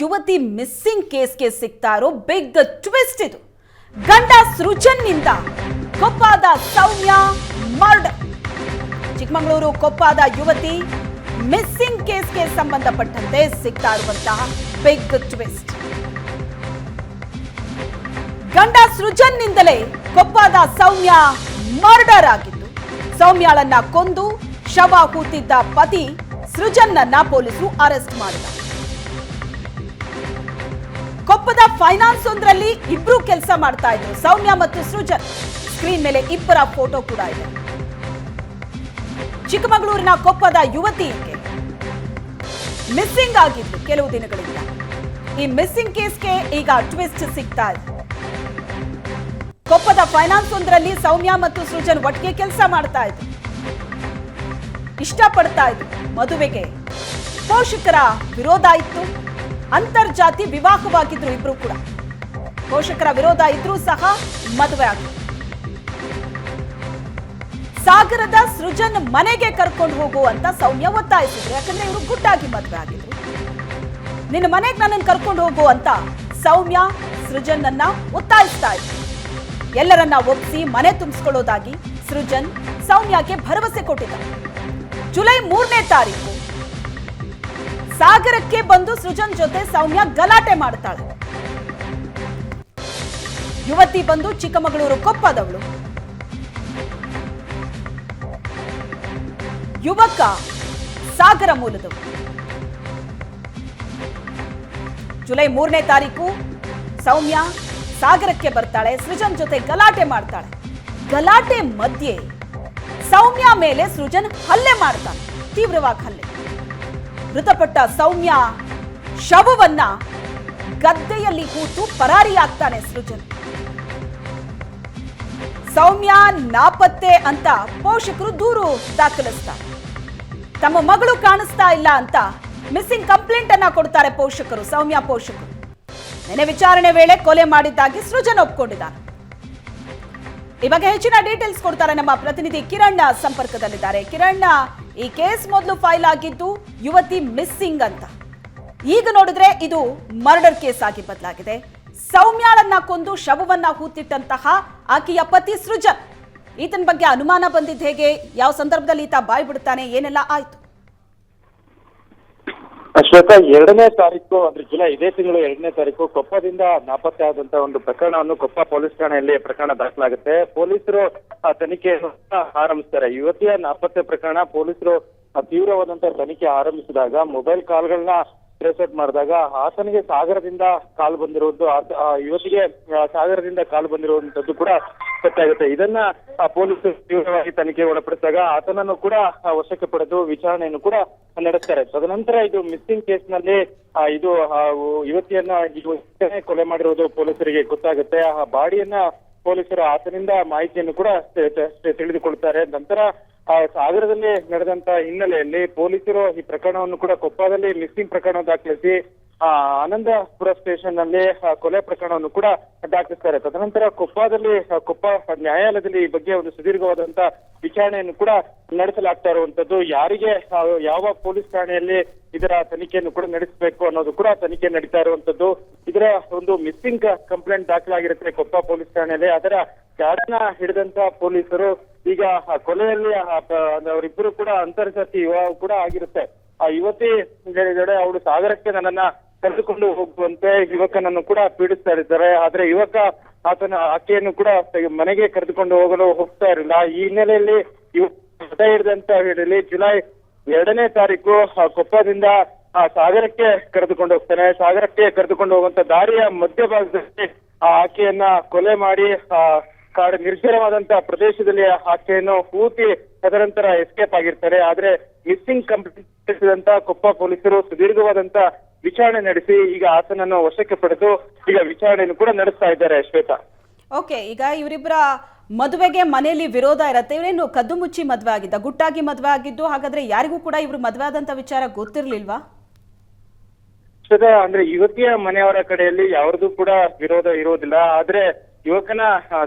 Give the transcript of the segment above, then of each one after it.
ಯುವತಿ ಮಿಸ್ಸಿಂಗ್ ಕೇಸ್ಗೆ ಸಿಗ್ತಾ ಇರೋ ಬಿಗ್ ಟ್ವಿಸ್ಟ್ ಇದು. ಗಂಡ ಸೃಜನ್ನಿಂದ ಕೊಪ್ಪದ ಸೌಮ್ಯ ಮರ್ಡರ್. ಚಿಕ್ಕಮಗಳೂರು ಕೊಪ್ಪದ ಯುವತಿ ಮಿಸ್ಸಿಂಗ್ ಕೇಸ್ಗೆ ಸಂಬಂಧಪಟ್ಟಂತೆ ಸಿಗ್ತಾ ಇರುವಂತಹ ಬಿಗ್ ಟ್ವಿಸ್ಟ್. ಗಂಡ ಸೃಜನ್ನಿಂದಲೇ ಕೊಪ್ಪದ ಸೌಮ್ಯ ಮರ್ಡರ್ ಆಗಿದ್ದು ಸೌಮ್ಯಾಳನ್ನ ಕೊಂದು ಶವ ಕೂತಿದ್ದ ಪತಿ ಸೃಜನ್ನನ್ನ ಪೊಲೀಸರು ಅರೆಸ್ಟ್ ಮಾಡಿದ. ಕೊಪ್ಪದ ಫೈನಾನ್ಸ್ ಒಂದರಲ್ಲಿ ಇಬ್ರು ಕೆಲಸ ಮಾಡ್ತಾ ಇದ್ರು, ಸೌಮ್ಯ ಮತ್ತು ಸೃಜನ್. ಸ್ಕ್ರೀನ್ ಮೇಲೆ ಇಬ್ಬರ ಫೋಟೋ ಕೂಡ ಇದೆ. ಚಿಕ್ಕಮಗಳೂರಿನ ಕೊಪ್ಪದ ಯುವತಿ ಮಿಸ್ಸಿಂಗ್ ಆಗಿದ್ರು ಕೆಲವು ದಿನಗಳಿಂದ. ಈ ಮಿಸ್ಸಿಂಗ್ ಕೇಸ್ಗೆ ಈಗ ಟ್ವಿಸ್ಟ್ ಸಿಗ್ತಾ ಇದೆ. ಕೊಪ್ಪದ ಫೈನಾನ್ಸ್ ಒಂದರಲ್ಲಿ ಸೌಮ್ಯ ಮತ್ತು ಸೃಜನ್ ಒಟ್ಟಿಗೆ ಕೆಲಸ ಮಾಡ್ತಾ ಇದ್ರು. ಇಷ್ಟಪಡ್ತಾ ಇದ್ರು. ಮದುವೆಗೆ ಪೋಷಕರ ವಿರೋಧ ಇತ್ತು. ಅಂತರ್ಜಾತಿ ವಿವಾಹವಾಗಿದ್ರು ಇಬ್ರು ಕೂಡ. ಪೋಷಕರ ವಿರೋಧ ಇದ್ರೂ ಸಹ ಮದುವೆ ಆಗಿ. ಸಾಗರದ ಸೃಜನ್ ಮನೆಗೆ ಕರ್ಕೊಂಡು ಹೋಗು ಅಂತ ಸೌಮ್ಯ ಒತ್ತಾಯಿಸಿದ್ರು. ಯಾಕಂದ್ರೆ ಇವರು ಗುಟ್ಟಾಗಿ ಮದುವೆ ಆಗಿದ್ರು. ನಿನ್ನ ಮನೆಗೆ ನನ್ನನ್ನು ಕರ್ಕೊಂಡು ಹೋಗು ಅಂತ ಸೌಮ್ಯ ಸೃಜನ್ ಅನ್ನ ಒತ್ತಾಯಿಸ್ತಾ ಇದ್ರು. ಎಲ್ಲರನ್ನ ಒಪ್ಪಿಸಿ ಮನೆ ತುಂಬಿಸ್ಕೊಳ್ಳೋದಾಗಿ ಸೃಜನ್ ಸೌಮ್ಯಗೆ ಭರವಸೆ ಕೊಟ್ಟಿದ್ದ ಜುಲೈ ಮೂರನೇ ತಾರೀಕು ಸಾಗರಕ್ಕೆ ಬಂದು ಸೃಜನ್ ಜೊತೆ ಸೌಮ್ಯ ಗಲಾಟೆ ಮಾಡ್ತಾಳೆ. ಯುವತಿ ಬಂದು ಚಿಕ್ಕಮಗಳೂರು ಕೊಪ್ಪದವಳು. ಯುವಕ ಸಾಗರ ಮೂಲದವನು ಜುಲೈ ಮೂರನೇ ತಾರೀಕು ಸೌಮ್ಯ ಸಾಗರಕ್ಕೆ ಬರ್ತಾಳೆ, ಸೃಜನ್ ಜೊತೆ ಗಲಾಟೆ ಮಾಡ್ತಾಳೆ. ಗಲಾಟೆ ಮಧ್ಯೆ ಸೌಮ್ಯ ಮೇಲೆ ಸೃಜನ್ ಹಲ್ಲೆ ಮಾಡ್ತಾನೆ ತೀವ್ರವಾಗಿ ಹಲ್ಲೆ. ಮೃತಪಟ್ಟ ಸೌಮ್ಯ ಶವವನ್ನ ಗದ್ದೆಯಲ್ಲಿ ಕೂತು ಪರಾರಿಯಾಗ್ತಾನೆ ಸೃಜನ್. ಸೌಮ್ಯ ನಾಪತ್ತೆ ಅಂತ ಪೋಷಕರು ದೂರು ದಾಖಲಿಸ್ತಾರೆ. ತಮ್ಮ ಮಗಳು ಕಾಣಿಸ್ತಾ ಇಲ್ಲ ಅಂತ ಮಿಸ್ಸಿಂಗ್ ಕಂಪ್ಲೇಂಟ್ ಅನ್ನ ಕೊಡ್ತಾರೆ ಪೋಷಕರು, ಸೌಮ್ಯ ಪೋಷಕರು. ನೆನೆ ವಿಚಾರಣೆ ವೇಳೆ ಕೊಲೆ ಮಾಡಿದ್ದಾಗಿ ಸೃಜನ್ ಒಪ್ಕೊಂಡಿದ್ದಾನೆ. ಈ ಬಗ್ಗೆ ಹೆಚ್ಚಿನ ಡೀಟೇಲ್ಸ್ ಕೊಡ್ತಾರೆ ನಮ್ಮ ಪ್ರತಿನಿಧಿ ಕಿರಣ್ ಸಂಪರ್ಕದಲ್ಲಿದ್ದಾರೆ. ಕಿರಣ್ ಈ ಕೇಸ್ ಮೊದಲು ಫೈಲ್ ಆಗಿದ್ದು ಯುವತಿ ಮಿಸ್ಸಿಂಗ್ ಅಂತ. ಈಗ ನೋಡಿದ್ರೆ ಇದು ಮರ್ಡರ್ ಕೇಸ್ ಆಗಿ ಬದಲಾಗಿದೆ. ಸೌಮ್ಯಾಳನ್ನ ಕೊಂದು ಶವವನ್ನ ಹೂತಿಟ್ಟಂತಹ ಆಕೆಯ ಪತಿ ಸೃಜನ್. ಈತನ ಬಗ್ಗೆ ಅನುಮಾನ ಬಂದಿದ್ದ ಹೇಗೆ? ಯಾವ ಸಂದರ್ಭದಲ್ಲಿ ಈತ ಬಾಯ್ ಬಿಡ್ತಾನೆ ಏನೆಲ್ಲ ಆಯ್ತು? ಶ್ವೇತಾ ಎರಡನೇ ತಾರೀಕು, ಅಂದ್ರೆ ಜುಲೈ ಇದೇ ತಿಂಗಳು ಎರಡನೇ ತಾರೀಕು, ಕೊಪ್ಪದಿಂದ ನಾಪತ್ತೆ ಆದಂತ ಒಂದು ಪ್ರಕರಣವನ್ನು ಕೊಪ್ಪ ಪೊಲೀಸ್ ಠಾಣೆಯಲ್ಲಿ ಪ್ರಕರಣ ದಾಖಲಾಗುತ್ತೆ. ಪೊಲೀಸರು ತನಿಖೆಯನ್ನು ಆರಂಭಿಸ್ತಾರೆ. ಯುವತಿಯ ನಾಪತ್ತೆ ಪ್ರಕರಣ ಪೊಲೀಸರು ತೀವ್ರವಾದಂತಹ ತೀವ್ರವಾದಂತ ತನಿಖೆ ಆರಂಭಿಸಿದಾಗ, ಮೊಬೈಲ್ ಕಾಲ್ಗಳನ್ನ ಟ್ರೇಸ್ ಮಾಡಿದಾಗ, ಆತನಿಗೆ ಸಾಗರದಿಂದ ಕಾಲು ಬಂದಿರುವುದು ಯುವತಿಗೆ ಸಾಗರದಿಂದ ಕಾಲು ಬಂದಿರುವಂತದ್ದು ಕೂಡ ಗೊತ್ತಾಗುತ್ತೆ. ಇದನ್ನ ಪೊಲೀಸರು ತೀವ್ರವಾಗಿ ತನಿಖೆ ಒಳಪಡಿಸಿದಾಗ ಆತನನ್ನು ಕೂಡ ವಶಕ್ಕೆ ಪಡೆದು ವಿಚಾರಣೆಯನ್ನು ಕೂಡ ನಡೆಸ್ತಾರೆ. ತದನಂತರ ಇದು ಮಿಸ್ಸಿಂಗ್ ಕೇಸ್ನಲ್ಲಿ ಇದು ಯುವತಿಯನ್ನ ಕೊಲೆ ಮಾಡಿರುವುದು ಪೊಲೀಸರಿಗೆ ಗೊತ್ತಾಗುತ್ತೆ. ಆ, ಬಾಡಿಯನ್ನ ಪೊಲೀಸರು ಆತನಿಂದ ಮಾಹಿತಿಯನ್ನು ಕೂಡ ತಿಳಿದುಕೊಳ್ತಾರೆ. ನಂತರ, ಆ, ಸಾಗರದಲ್ಲಿ ನಡೆದಂತ ಹಿನ್ನೆಲೆಯಲ್ಲಿ ಪೊಲೀಸರು ಈ ಪ್ರಕರಣವನ್ನು ಕೂಡ ಕೊಪ್ಪದಲ್ಲಿ ಮಿಸ್ಸಿಂಗ್ ಪ್ರಕರಣ ದಾಖಲಿಸಿ ಆನಂದಪುರ ಸ್ಟೇಷನ್ನಲ್ಲಿ ಕೊಲೆ ಪ್ರಕರಣವನ್ನು ಕೂಡ ದಾಖಲಿಸ್ತಾರೆ. ತದನಂತರ ಕೊಪ್ಪದಲ್ಲಿ ಕೊಪ್ಪ ನ್ಯಾಯಾಲಯದಲ್ಲಿ ಈ ಬಗ್ಗೆ ಒಂದು ಸುದೀರ್ಘವಾದಂತ ವಿಚಾರಣೆಯನ್ನು ಕೂಡ ನಡೆಸಲಾಗ್ತಾ ಇರುವಂತದ್ದು. ಯಾರಿಗೆ ಯಾವ ಪೊಲೀಸ್ ಠಾಣೆಯಲ್ಲಿ ಇದರ ತನಿಖೆಯನ್ನು ಕೂಡ ನಡೆಸಬೇಕು ಅನ್ನೋದು ಕೂಡ ತನಿಖೆ ನಡೀತಾ ಇರುವಂತದ್ದು. ಇದರ ಒಂದು ಮಿಸ್ಸಿಂಗ್ ಕಂಪ್ಲೇಂಟ್ ದಾಖಲಾಗಿರುತ್ತೆ ಕೊಪ್ಪ ಪೊಲೀಸ್ ಠಾಣೆಯಲ್ಲಿ. ಅದರ ಚಾಡನ ಹಿಡಿದಂತ ಪೊಲೀಸರು ಈಗ ಕೊಲೆಯಲ್ಲಿ ಅವರಿಬ್ಬರು ಕೂಡ ಅಂತರ್ಜಾತಿ ವಿವಾಹ ಕೂಡ ಆಗಿರುತ್ತೆ. ಆ, ಯುವತಿ ಹೇಳಿದಳೆ ಅವಳು ಸಾಗರಕ್ಕೆ ನನ್ನನ್ನ ಕರೆದುಕೊಂಡು ಹೋಗುವಂತೆ ಯುವಕನನ್ನು ಕೂಡ ಪೀಡಿಸ್ತಾ ಇದ್ದಾರೆ. ಆದ್ರೆ ಯುವಕ ಆತನ ಆಕೆಯನ್ನು ಕೂಡ ಮನೆಗೆ ಕರೆದುಕೊಂಡು ಹೋಗಲು ಹೋಗ್ತಾ ಇರಲಿಲ್ಲ. ಈ ಹಿನ್ನೆಲೆಯಲ್ಲಿ ಹಠ ಹಿಡಿದಂತ ಹೇಳಿ ಜುಲೈ ಎರಡನೇ ತಾರೀಕು ಕೊಪ್ಪದಿಂದ ಆ, ಸಾಗರಕ್ಕೆ ಕರೆದುಕೊಂಡು ಹೋಗ್ತಾನೆ. ಸಾಗರಕ್ಕೆ ಕರೆದುಕೊಂಡು ಹೋಗುವಂತ ದಾರಿಯ ಮಧ್ಯಭಾಗದಲ್ಲಿ, ಆ, ಆಕೆಯನ್ನ ಕೊಲೆ ಮಾಡಿ, ಆ, ಕಾಡು ನಿರ್ಜರವಾದಂತಹ ಪ್ರದೇಶದಲ್ಲಿ ಆಕೆಯನ್ನು ಹೂತಿ ತದನಂತರ ಎಸ್ಕೇಪ್ ಆಗಿರ್ತಾರೆ. ಆದ್ರೆ ಮಿಸ್ಸಿಂಗ್ ಕಂಪ್ಲೇಂಟ್ ಕೊಪ್ಪ ಪೊಲೀಸರು, ಸುದೀರ್ಘವಾದಂತ ವಿಚಾರಣೆ ನಡೆಸಿ ಈಗ ಆತನನ್ನು ವಶಕ್ಕೆ ಪಡೆದು ಈಗ ವಿಚಾರಣೆಯನ್ನು ಕೂಡ ನಡೆಸ್ತಾ ಇದ್ದಾರೆ ಶ್ವೇತಾ. ಓಕೆ ಈಗ ಇವರಿಬ್ಬರ ಮದುವೆಗೆ ಮನೆಯಲ್ಲಿ ವಿರೋಧ ಇರತ್ತೆ. ಇವರೇನು ಕದ್ದು ಮುಚ್ಚಿ ಮದುವೆ ಆಗಿದ್ದ ಗುಟ್ಟಾಗಿ ಮದುವೆ ಆಗಿದ್ದು ಹಾಗಾದ್ರೆ ಯಾರಿಗೂ ಕೂಡ ಇವರು ಮದುವೆ ಆದಂತ ವಿಚಾರ ಗೊತ್ತಿರ್ಲಿಲ್ವಾ? ಶ್ವೇತಾ ಅಂದ್ರೆ ಯುವತಿಯ ಮನೆಯವರ ಕಡೆಯಲ್ಲಿ ಯಾವ್ದು ಕೂಡ ವಿರೋಧ ಇರೋದಿಲ್ಲ. ಆದ್ರೆ ಯುವಕನ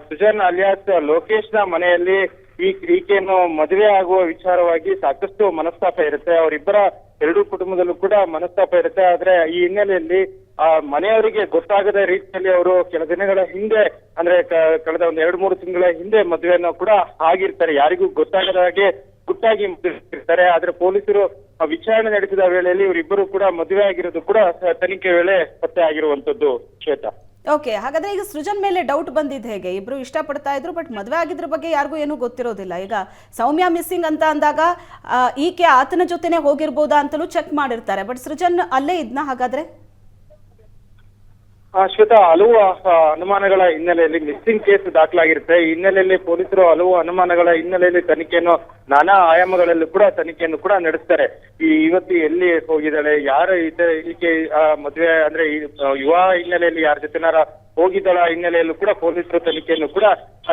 ಸುಜನ್ ಅಲಿಯಾಸ್ ಲೋಕೇಶ್ನ ಮನೆಯಲ್ಲಿ ಈ ಈಕೆಯನ್ನು ಮದುವೆ ಆಗುವ ವಿಚಾರವಾಗಿ ಸಾಕಷ್ಟು ಮನಸ್ತಾಪ ಇರುತ್ತೆ. ಅವರಿಬ್ಬರ ಎರಡೂ ಕುಟುಂಬದಲ್ಲೂ ಕೂಡ ಮನಸ್ತಾಪ ಇರುತ್ತೆ. ಆದ್ರೆ ಈ ಹಿನ್ನೆಲೆಯಲ್ಲಿ ಆ ಮನೆಯವರಿಗೆ ಗೊತ್ತಾಗದ ರೀತಿಯಲ್ಲಿ ಅವರು ಕೆಲ ದಿನಗಳ ಹಿಂದೆ, ಅಂದ್ರೆ ಕಳೆದ ಒಂದು ಎರಡು ಮೂರು ತಿಂಗಳ ಹಿಂದೆ ಮದುವೆಯನ್ನು ಕೂಡ ಆಗಿರ್ತಾರೆ. ಯಾರಿಗೂ ಗೊತ್ತಾಗದ ಹಾಗೆ ಗುಟ್ಟಾಗಿ ಇರ್ತಾರೆ. ಆದ್ರೆ ಪೊಲೀಸರು ವಿಚಾರಣೆ ನಡೆಸಿದ ವೇಳೆಯಲ್ಲಿ ಇವರಿಬ್ಬರು ಕೂಡ ಮದುವೆ ಆಗಿರೋದು ಕೂಡ ತನಿಖೆ ವೇಳೆ ಪತ್ತೆ ಆಗಿರುವಂತದ್ದು ಶ್ವೇತಾ. ಓಕೆ, ಹಾಗಾದ್ರೆ ಈಗ ಸೃಜನ್ ಮೇಲೆ ಡೌಟ್ ಬಂದಿದ್ದು ಹೇಗೆ? ಇಬ್ರು ಇಷ್ಟಪಡ್ತಾ ಇದ್ರು ಬಟ್ ಮದುವೆ ಆಗಿದ್ರ ಬಗ್ಗೆ ಯಾರಿಗೂ ಏನೂ ಗೊತ್ತಿರೋದಿಲ್ಲ. ಈಗ ಸೌಮ್ಯ ಮಿಸ್ಸಿಂಗ್ ಅಂತ ಅಂದಾಗ ಈಕೆ ಆತನ ಜೊತೆನೆ ಹೋಗಿರ್ಬೋದಾ ಅಂತಲೂ ಚೆಕ್ ಮಾಡಿರ್ತಾರೆ ಬಟ್ ಸೃಜನ್ ಅಲ್ಲೇ ಇದ್ನ ಹಾಗಾದ್ರೆ? ಶ್ವೇತಾ ಹಲವು ಅನುಮಾನಗಳ ಹಿನ್ನೆಲೆಯಲ್ಲಿ ಮಿಸ್ಸಿಂಗ್ ಕೇಸ್ ದಾಖಲಾಗಿರುತ್ತೆ. ಈ ಹಿನ್ನೆಲೆಯಲ್ಲಿ ಪೊಲೀಸರು ಹಲವು ಅನುಮಾನಗಳ ಹಿನ್ನೆಲೆಯಲ್ಲಿ ತನಿಖೆಯನ್ನು, ನಾನಾ ಆಯಾಮಗಳಲ್ಲೂ ಕೂಡ ತನಿಖೆಯನ್ನು ಕೂಡ ನಡೆಸ್ತಾರೆ. ಈ ಇವತ್ತು ಎಲ್ಲಿ ಹೋಗಿದ್ದಾಳೆ? ಯಾರು ಈಕೆ ಮದುವೆ ಅಂದ್ರೆ ಯುವ ಹಿನ್ನೆಲೆಯಲ್ಲಿ ಯಾರ ಜೊತೆನಾರ ಹೋಗಿದ್ದಾಳ ಹಿನ್ನೆಲೆಯಲ್ಲೂ ಕೂಡ ಪೊಲೀಸರು ತನಿಖೆಯನ್ನು ಕೂಡ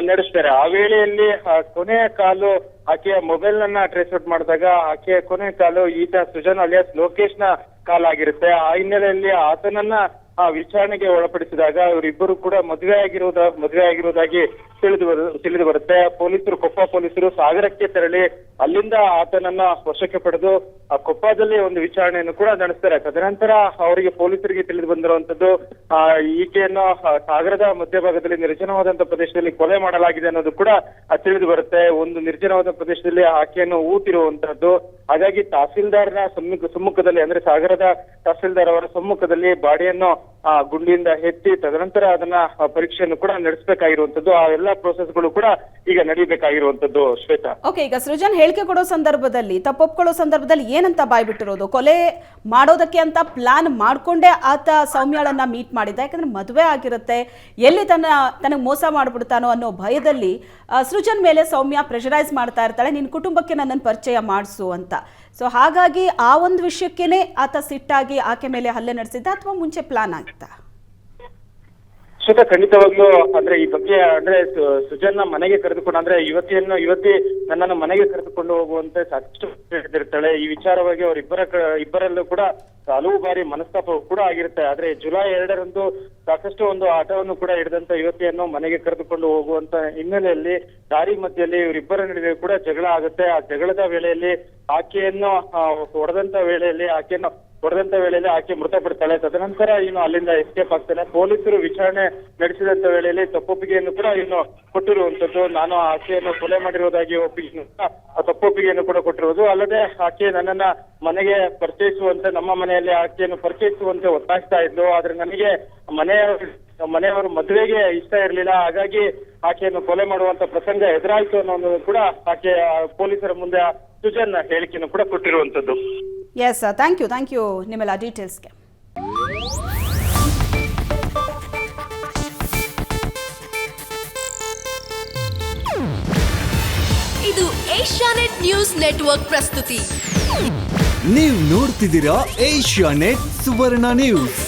ನಡೆಸ್ತಾರೆ. ಆ ವೇಳೆಯಲ್ಲಿ ಕೊನೆಯ ಕಾಲು ಆಕೆಯ ಮೊಬೈಲ್ ನನ್ನ ಟ್ರೇಸ್ ಔಟ್ ಮಾಡಿದಾಗ ಆಕೆಯ ಕೊನೆಯ ಕಾಲು ಈತ ಸುಜನ್ ಅಲಿಯಾಸ್ ಲೋಕೇಶ್ನ ಕಾಲಾಗಿರುತ್ತೆ. ಆ ಹಿನ್ನೆಲೆಯಲ್ಲಿ ಆತನನ್ನ ಆ ವಿಚಾರಣೆಗೆ ಒಳಪಡಿಸಿದಾಗ ಇವರಿಬ್ಬರು ಕೂಡ ಮದುವೆ ಆಗಿರೋದ ಮದುವೆ ಆಗಿರೋದಾಗಿ ತಿಳಿದು ಬರು, ತಿಳಿದು ಬರುತ್ತೆ. ಪೊಲೀಸರು, ಕೊಪ್ಪ ಪೊಲೀಸರು ಸಾಗರಕ್ಕೆ ತೆರಳಿ ಅಲ್ಲಿಂದ ಆತನನ್ನ ವಶಕ್ಕೆ ಪಡೆದು ಆ ಕೊಪ್ಪದಲ್ಲಿ ಒಂದು ವಿಚಾರಣೆಯನ್ನು ಕೂಡ ನಡೆಸ್ತಾರೆ. ತದನಂತರ ಅವರಿಗೆ ಪೊಲೀಸರಿಗೆ ತಿಳಿದು ಬಂದಿರುವಂತದ್ದು ಆ, ಈಕೆಯನ್ನು ಸಾಗರದ ಮಧ್ಯಭಾಗದಲ್ಲಿ ನಿರ್ಜನವಾದಂತ ಪ್ರದೇಶದಲ್ಲಿ ಕೊಲೆ ಮಾಡಲಾಗಿದೆ ಅನ್ನೋದು ಕೂಡ ತಿಳಿದು ಬರುತ್ತೆ. ಒಂದು ನಿರ್ಜನವಾದ ಪ್ರದೇಶದಲ್ಲಿ ಆಕೆಯನ್ನು ಊತಿರುವಂತಹದ್ದು ಹಾಗಾಗಿ ತಹಸೀಲ್ದಾರ್ನ ಸಮ್ಮುಖ, ಸಮ್ಮುಖದಲ್ಲಿ ಅಂದ್ರೆ ಸಾಗರದ ತಹಸೀಲ್ದಾರ್ ಅವರ ಸಮ್ಮುಖದಲ್ಲಿ ಬಾಡಿಯನ್ನು ಆ ಗುಂಡಿಯಿಂದ ಎತ್ತಿ ತದನಂತರ ಅದನ್ನ ಪರೀಕ್ಷೆಯನ್ನು ಕೂಡ ನಡೆಸಬೇಕಾಗಿರುವಂತದ್ದು, ಆ ಎಲ್ಲಾ ಪ್ರೋಸೆಸ್ಗಳು ಕೂಡ ಈಗ ನಡೀಬೇಕಾಗಿರುವಂತದ್ದು ಶ್ವೇತಾ. ಓಕೆ ಈಗ ಸೃಜನ್ ಹೇಳಿಕೆ ಕೊಡೋ ಸಂದರ್ಭದಲ್ಲಿ ತಪ್ಪೊಪ್ಕೊಳ್ಳೋ ಸಂದರ್ಭದಲ್ಲಿ ಏನಂತ ಬಾಯ್ಬಿಟ್ಟಿರೋದು? ಕೊಲೆ ಮಾಡೋದಕ್ಕೆ ಅಂತ ಪ್ಲಾನ್ ಮಾಡ್ಕೊಂಡೇ ಆತ ಸೌಮ್ಯಾಳನ್ನ ಮೀಟ್ ಮಾಡಿದ್ದ? ಯಾಕಂದ್ರೆ ಮದುವೆ ಆಗಿರುತ್ತೆ, ಎಲ್ಲಿ ತನ್ನ, ತನಗೆ ಮೋಸ ಮಾಡ್ಬಿಡ್ತಾನೋ ಅನ್ನೋ ಭಯದಲ್ಲಿ ಸೃಜನ್ ಮೇಲೆ ಸೌಮ್ಯ ಪ್ರೆಷರೈಸ್ ಮಾಡ್ತಾ ಇರ್ತಾಳೆ ನಿನ್ನ ಕುಟುಂಬಕ್ಕೆ ನನ್ನನ್ನು ಪರಿಚಯ ಮಾಡಿಸು ಅಂತ. ಸೊ ಹಾಗಾಗಿ ಆ ಒಂದು ವಿಷಯಕ್ಕೇನೆ ಆತ ಸಿಟ್ಟಾಗಿ ಆಕೆ ಮೇಲೆ ಹಲ್ಲೆ ನಡೆಸಿದ್ದ ಅಥವಾ ಮುಂಚೆ ಪ್ಲಾನ್ ಆಗ್ತಾ ಶ್ವೇತಾ, ಖಂಡಿತವಾಗ್ಲೂ ಅಂದ್ರೆ ಈ ಬಗ್ಗೆ ಅಂದ್ರೆ ಸುಜನ್ ಸುಜನ್ನ ಮನೆಗೆ ಕರೆದುಕೊಂಡು, ಅಂದ್ರೆ ಯುವತಿಯನ್ನು, ಯುವತಿ ನನ್ನನ್ನು ಮನೆಗೆ ಕರೆದುಕೊಂಡು ಹೋಗುವಂತೆ ಸಾಕಷ್ಟು ಹೇಳ್ತಿರ್ತಾಳೆ ಈ ವಿಚಾರವಾಗಿ ಅವರಿಬ್ಬರ ಇಬ್ಬರಲ್ಲೂ ಕೂಡ ಹಲವು ಬಾರಿ ಮನಸ್ತಾಪ ಕೂಡ ಆಗಿರುತ್ತೆ. ಆದ್ರೆ ಜುಲೈ ಎರಡರಂದು ಸಾಕಷ್ಟು ಒಂದು ಆಟವನ್ನು ಕೂಡ ಹಿಡಿದಂತ ಯುವತಿಯನ್ನು ಮನೆಗೆ ಕರೆದುಕೊಂಡು ಹೋಗುವಂತ ಹಿನ್ನೆಲೆಯಲ್ಲಿ ದಾರಿ ಮಧ್ಯದಲ್ಲಿ ಇವರಿಬ್ಬರ ನಡುವೆ ಕೂಡ ಜಗಳ ಆಗುತ್ತೆ. ಆ ಜಗಳದ ವೇಳೆಯಲ್ಲಿ ಆಕೆಯನ್ನು ಹೊಡೆದಂತ ವೇಳೆಯಲ್ಲಿ ಆಕೆಯನ್ನು ಹೊಡೆದಂತ ವೇಳೆಯಲ್ಲಿ ಆಕೆ ಮೃತಪಡ್ತಾಳೆ. ತದನಂತರ ಇನ್ನು ಅಲ್ಲಿಂದ ಎಸ್ಕೇಪ್ ಆಗ್ತಾನೆ. ಪೊಲೀಸರು ವಿಚಾರಣೆ ನಡೆಸಿದಂತ ವೇಳೆಯಲ್ಲಿ ತಪ್ಪೊಪ್ಪಿಗೆಯನ್ನು ಕೂಡ ಇನ್ನು ಕೊಟ್ಟಿರುವಂತದ್ದು. ನಾನು ಆಕೆಯನ್ನು ಕೊಲೆ ಮಾಡಿರುವುದಾಗಿ ಒಪ್ಪಿಗೆ ಆ ತಪ್ಪೊಪ್ಪಿಗೆಯನ್ನು ಕೂಡ ಕೊಟ್ಟಿರುವುದು. ಅಲ್ಲದೆ ಆಕೆ ನನ್ನನ್ನ ಮನೆಗೆ ಪರಿಚಯಿಸುವಂತೆ, ನಮ್ಮ ಮನೆಯಲ್ಲಿ ಆಕೆಯನ್ನು ಪರಿಚಯಿಸುವಂತೆ ಒತ್ತಾಯಿಸ್ತಾ ಇದ್ಲು. ಆದ್ರೆ ನನಗೆ ಮನೆಯ ಮನೆಯವರು ಮದುವೆಗೆ ಇಷ್ಟ ಇರಲಿಲ್ಲ. ಹಾಗಾಗಿ ಆಕೆಯನ್ನು ಕೊಲೆ ಮಾಡುವಂತ ಪ್ರಸಂಗ ಎದುರಾಯಿತು ಅನ್ನೋದು ಕೂಡ ಆಕೆ ಪೊಲೀಸರ ಮುಂದೆ ಸುಜನ್ ಹೇಳಿಕೆಯನ್ನು ಕೂಡ ಕೊಟ್ಟಿರುವಂತದ್ದು. Yes thank you thank you ನಿಮ್ಮೆಲ್ಲ ಡೀಟೇಲ್ಸ್ಗೆ ಇದು ಏಷ್ಯಾನೆಟ್ ನ್ಯೂಸ್ ನೆಟ್ವರ್ಕ್ ಪ್ರಸ್ತುತಿ. ನೀವು ನೋಡ್ತಿದ್ದೀರಾ ಏಷ್ಯಾ ನೆಟ್ ಸುವರ್ಣ ನ್ಯೂಸ್